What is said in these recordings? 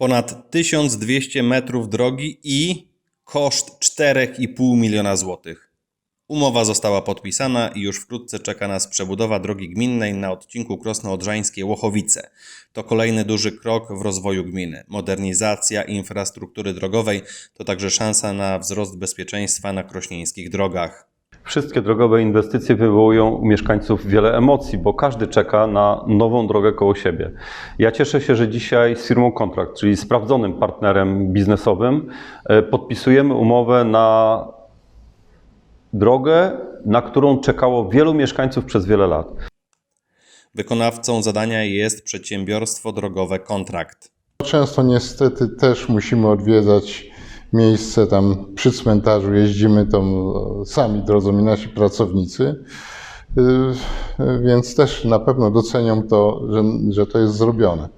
Ponad 1200 metrów drogi i koszt 4,5 miliona złotych. Umowa została podpisana i już wkrótce czeka nas przebudowa drogi gminnej na odcinku Krosno-Odrzańskie-Łochowice. To kolejny duży krok w rozwoju gminy. Modernizacja infrastruktury drogowej to także szansa na wzrost bezpieczeństwa na krośnieńskich drogach. Wszystkie drogowe inwestycje wywołują u mieszkańców wiele emocji, bo każdy czeka na nową drogę koło siebie. Ja cieszę się, że dzisiaj z firmą Kontrakt, czyli sprawdzonym partnerem biznesowym, e, podpisujemy umowę na drogę, na którą czekało wielu mieszkańców przez wiele lat. Wykonawcą zadania jest przedsiębiorstwo drogowe Kontrakt. Często niestety też musimy odwiedzać miejsce tam przy cmentarzu, jeździmy tam sami, drodzy nasi pracownicy, Y, y, więc też na pewno docenią to, że, że to jest zrobione.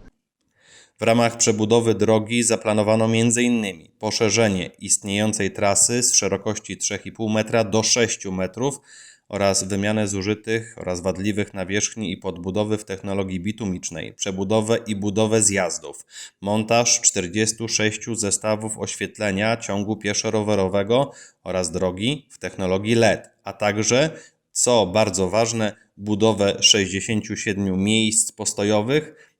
W ramach przebudowy drogi zaplanowano m.in. poszerzenie istniejącej trasy z szerokości 3,5 metra do 6 metrów oraz wymianę zużytych oraz wadliwych nawierzchni i podbudowy w technologii bitumicznej, przebudowę i budowę zjazdów, montaż 46 zestawów oświetlenia ciągu pieszo-rowerowego oraz drogi w technologii LED, a także, co bardzo ważne, budowę 67 miejsc postojowych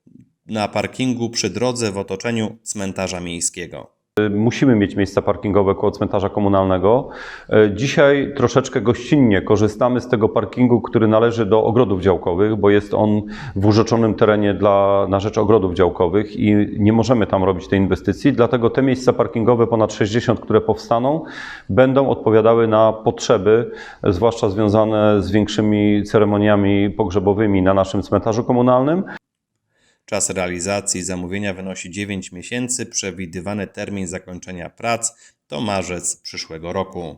na parkingu przy drodze w otoczeniu cmentarza miejskiego. Musimy mieć miejsca parkingowe koło cmentarza komunalnego. E, Dzisiaj troszeczkę gościnnie korzystamy z tego parkingu, który należy do ogrodów działkowych, bo jest on w urzeczonym terenie dla, na rzecz ogrodów działkowych i nie możemy tam robić tej inwestycji. Dlatego te miejsca parkingowe, ponad 60, które powstaną, będą odpowiadały na potrzeby, zwłaszcza związane z większymi ceremoniami pogrzebowymi na naszym cmentarzu komunalnym. Czas realizacji zamówienia wynosi 9 miesięcy. Przewidywany termin zakończenia prac to marzec przyszłego roku.